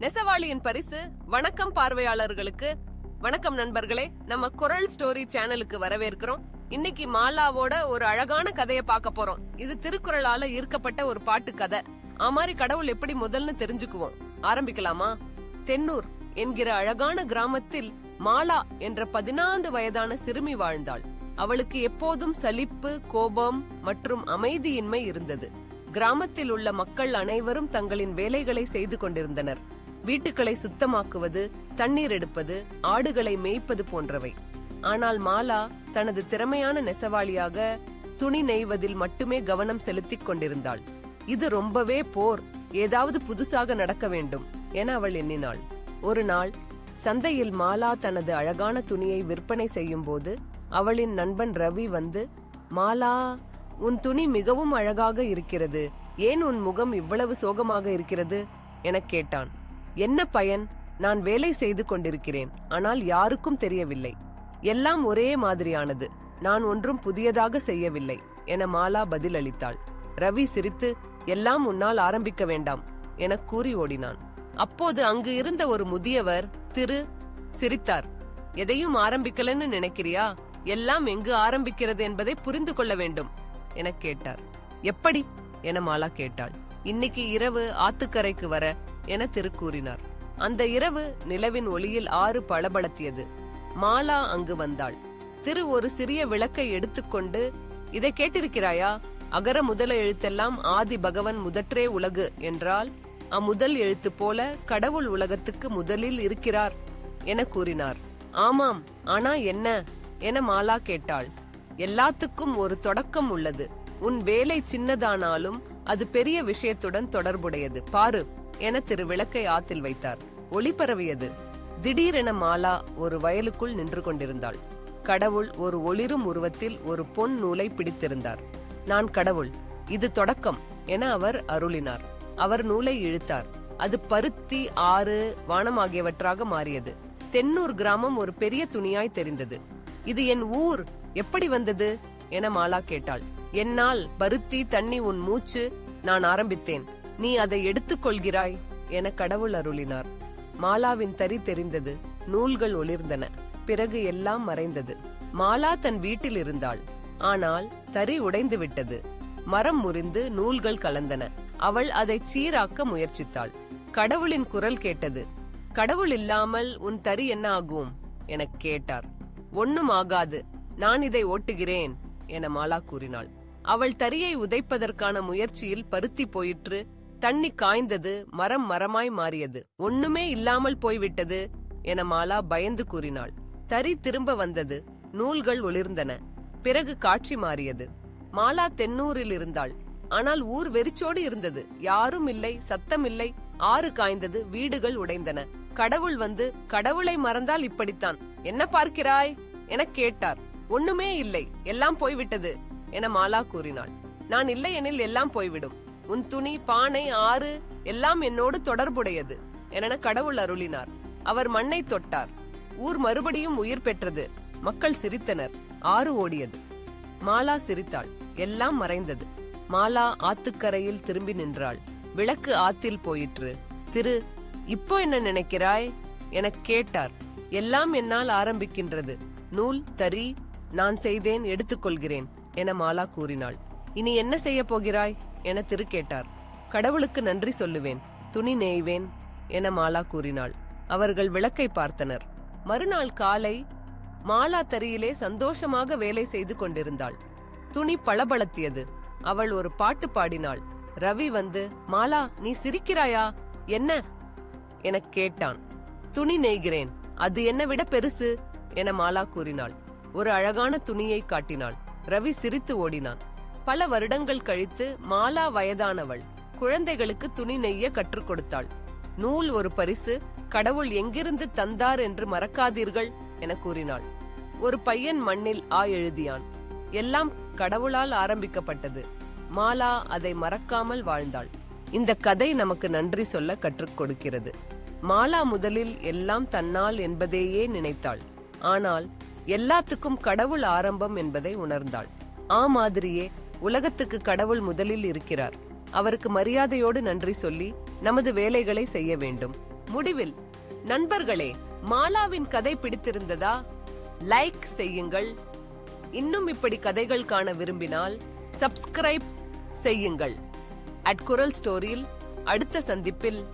நெசவாளியின் பரிசு வணக்கம் பார்வையாளர்களுக்கு. வணக்கம் நண்பர்களே நம்ம குரல் ஸ்டோரி சேனலுக்கு வரவேற்கிறோம். இன்னைக்கு மாலாவோட ஒரு அழகான கதையை பார்க்க போறோம். இது திருக்குறளால ஈர்க்கப்பட்ட ஒரு பாட்டு கதை. ஆமாரி கடவுள் எப்படி முதல்னு தெரிஞ்சுக்குவோம். ஆரம்பிக்கலாமா? தென்னூர் என்கிற அழகான கிராமத்தில் மாலா என்ற பதினான்கு வயதான சிறுமி வாழ்ந்தாள். அவளுக்கு எப்போதும் சலிப்பு கோபம் மற்றும் அமைதியின்மை இருந்தது. கிராமத்தில் உள்ள மக்கள் அனைவரும் தங்களின் வேலைகளை செய்து கொண்டிருந்தனர். வீட்டுகளை சுத்தமாக்குவது தண்ணீர் எடுப்பது ஆடுகளை மேய்ப்பது போன்றவை. ஆனால் மாலா தனது திறமையான நெசவாளியாக துணி நெய்வதில் மட்டுமே கவனம் செலுத்திக் கொண்டிருந்தாள். இது ரொம்பவே போர். ஏதாவது புதுசாக நடக்க வேண்டும் என அவள் எண்ணினாள். ஒரு நாள் சந்தையில் மாலா தனது அழகான துணியை விற்பனை செய்யும் போது அவளின் நண்பன் ரவி வந்து மாலா உன் துணி மிகவும் அழகாக இருக்கிறது. ஏன் உன் முகம் இவ்வளவு சோகமாக இருக்கிறது? எனக் கேட்டான். என்ன பயன்? நான் வேலை செய்து கொண்டிருக்கிறேன் ஆனால் யாருக்கும் தெரியவில்லை. எல்லாம் ஒரே மாதிரியானது. நான் ஒன்றும் புதியதாக செய்யவில்லை என மாலா பதிலளித்தாள். ரவி சிரித்து எல்லாம் உன்னால் ஆரம்பிக்க வேண்டாம் எனக் கூறி ஓடினான். அப்போது அங்கு இருந்த ஒரு முதியவர் திரு சிரித்தார். எதையும் ஆரம்பிக்கலன்னு நினைக்கிறியா? எல்லாம் எங்கு ஆரம்பிக்கிறது என்பதை புரிந்து கொள்ள வேண்டும் எனக் கேட்டார். எப்படி? என மாலா கேட்டாள். இன்னைக்கு இரவு ஆத்துக்கரைக்கு வர என திரு கூறினார் அந்த இரவு நிலவின் ஒளியில் ஆறு பளபளத்தியது. மாலா அங்கு வந்தாள். திரு ஒரு சிறிய விளக்கை எடுத்துக்கொண்டு இதை கேட்டிருக்கிறாயா? அகர முதல எழுத்தெல்லாம் ஆதி பகவன் முதற்றே உலகு என்றால் அம்முதல் எழுத்து போல கடவுள் உலகத்துக்கு முதலில் இருக்கிறார் என கூறினார். ஆமாம் ஆனா என்ன? என மாலா கேட்டாள். எல்லாத்துக்கும் ஒரு தொடக்கம் உள்ளது. உன் வேலை சின்னதானாலும் அது பெரிய விஷயத்துடன் தொடர்புடையது. பாரு. என திரு விளக்கை ஆத்தில் வைத்தார். ஒளி பரவியது திடீரென மாலா ஒரு வயலுக்குள் நின்று கொண்டிருந்தாள். கடவுள் ஒரு ஒளிரும் உருவத்தில் ஒரு பொன் நூலை பிடித்திருந்தார். நான் கடவுள் இது தொடக்கம் என அவர் அருளினார். அவர் நூலை இழுத்தார். அது பருத்தி ஆறு வானம் ஆகியவற்றாக மாறியது. தென்னூர் கிராமம் ஒரு பெரிய துணியாய் தெரிந்தது. இது என் ஊர் எப்படி வந்தது? என மாலா கேட்டாள். என்னால் பருத்தி தண்ணி உன் மூச்சு நான் ஆரம்பித்தேன். நீ அதை எடுத்துக் கொள்கிறாய் என கடவுள் அருளினார். மாலாவின் தறி தெரிந்தது நூல்கள் ஒளிர்ந்தன பிறகு எல்லாம் மறைந்தது. மாலா தன் வீட்டில் இருந்தாள் ஆனால் தறி உடைந்து விட்டது. மரம் முறிந்து நூல்கள் கலந்தன அவள் அதை சீராக்க முயற்சித்தாள். கடவுளின் குரல் கேட்டது கடவுள் இல்லாமல் உன் தறி என்ன ஆகும்? எனக் கேட்டார். ஒண்ணும் ஆகாது நான் இதை ஓட்டுகிறேன் என மாலா கூறினாள். அவள் தறியை உதைப்பதற்கான முயற்சியில் பருத்தி போயிற்று தண்ணி காய்ந்தது மரம் மரமாய் மாறியது. ஒண்ணுமே இல்லாமல் போய்விட்டது என மாலா பயந்து கூறினாள். தறி திரும்ப வந்தது. நூல்கள் ஒளிர்ந்தன. பிறகு காட்சி மாறியது. மாலா தென்னூரில் இருந்தாள். ஆனால் ஊர் வெறிச்சோடு இருந்தது. யாரும் இல்லை சத்தம் இல்லை. ஆறு காய்ந்தது வீடுகள் உடைந்தன. கடவுள் வந்து கடவுளை மறந்தால் இப்படித்தான். என்ன பார்க்கிறாய்? என கேட்டார். ஒண்ணுமே இல்லை. எல்லாம் போய்விட்டது என மாலா கூறினாள். நான் இல்லை எனில் எல்லாம் போய்விடும். உன் துணி பானை ஆறு எல்லாம் என்னோடு தொடர்புடையது என கடவுள் அருளினார். அவர் மண்ணை தொட்டார். ஊர் மறுபடியும் உயிர் பெற்றது. மக்கள் சிரித்தனர். ஆறு ஓடியது. மாலா சிரித்தாள். எல்லாம் மறைந்தது. மாலா ஆத்துக்கரையில் திரும்பி நின்றாள். விளக்கு ஆத்தில் போயிற்று. திரு இப்போ என்ன நினைக்கிறாய்? எனக் கேட்டார். எல்லாம் என்னால் ஆரம்பிக்கின்றது. நூல் தறி நான் செய்தேன் எடுத்துக்கொள்கிறேன் என மாலா கூறினாள். இனி என்ன செய்ய போகிறாய்? என திரு கேட்டார் கடவுளுக்கு நன்றி சொல்லுவேன் துணி நெய்வேன் என மாலா கூறினாள். அவர்கள் விளக்கை பார்த்தனர். மறுநாள் காலை மாலா தரியிலே சந்தோஷமாக வேலை செய்து கொண்டிருந்தாள். துணி பளபளத்தியது. அவள் ஒரு பாட்டு பாடினாள். ரவி வந்து மாலா நீ சிரிக்கிறாயா? என்ன? எனக் கேட்டான். துணி நெய்கிறேன். அது என்ன விட பெருசு என மாலா கூறினாள். ஒரு அழகான துணியை காட்டினாள். ரவி சிரித்து ஓடினான். பல வருடங்கள் கழித்து மாலா வயதானவள். குழந்தைகளுக்கு துணி நெய்ய கற்றுக் கொடுத்தாள். நூல் ஒரு பரிசு கடவுள் எங்கிருந்து தந்தார் என்று மறக்காதீர்கள் என கூறினாள். ஒரு பையன் மண்ணில் ஆ எழுதியான். எல்லாம் கடவுளால் ஆரம்பிக்கப்பட்டது. மாலா அதை மறக்காமல் வாழ்ந்தாள். இந்த கதை நமக்கு நன்றி சொல்ல கற்றுக் கொடுக்கிறது. மாலா முதலில் எல்லாம் தன்னால் என்பதையே நினைத்தாள். ஆனால் எல்லாத்துக்கும் கடவுள் ஆரம்பம் என்பதை உணர்ந்தாள். ஆ மாதிரியே உலகத்துக்கு கடவுள் முதலில் இருக்கிறார். அவருக்கு மரியாதையோடு நன்றி சொல்லி நமது வேலைகளை செய்ய வேண்டும். முடிவில் நண்பர்களே மாலாவின் கதை பிடித்திருந்ததா? லைக் செய்யுங்கள். இன்னும் இப்படி கதைகள் காண விரும்பினால் சப்ஸ்கிரைப் செய்யுங்கள். அட் குரல் ஸ்டோரியில் அடுத்த சந்திப்பில்